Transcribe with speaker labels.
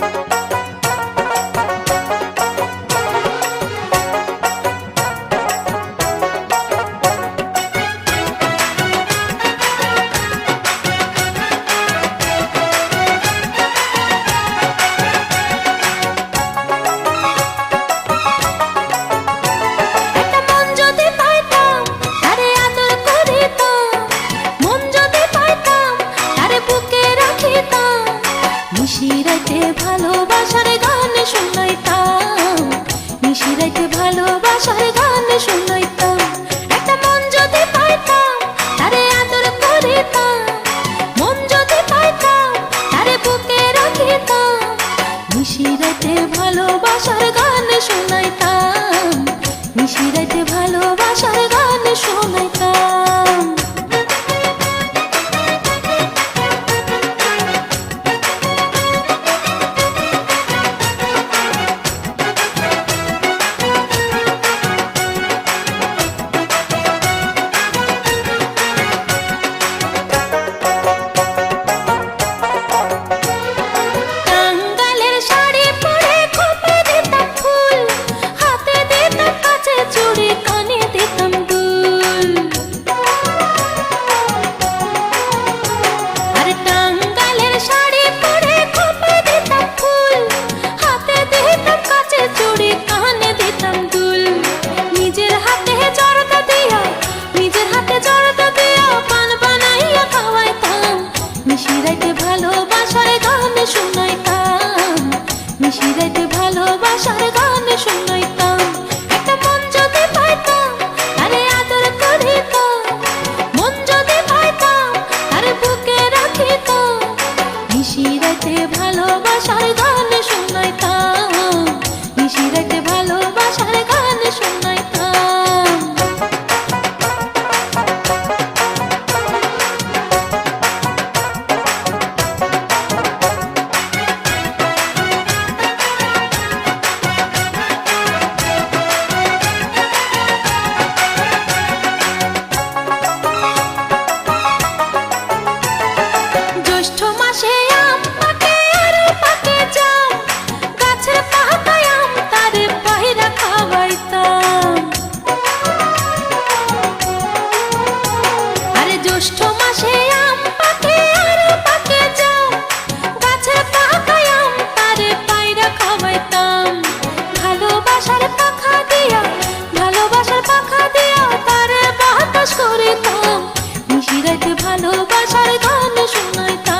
Speaker 1: Thank you. নিশিরাইতে ভালোবাসার গান তো। চিরাতে ভালোবাসার গান শোনায় তা এক ভালোবাসার গান শুনায় তা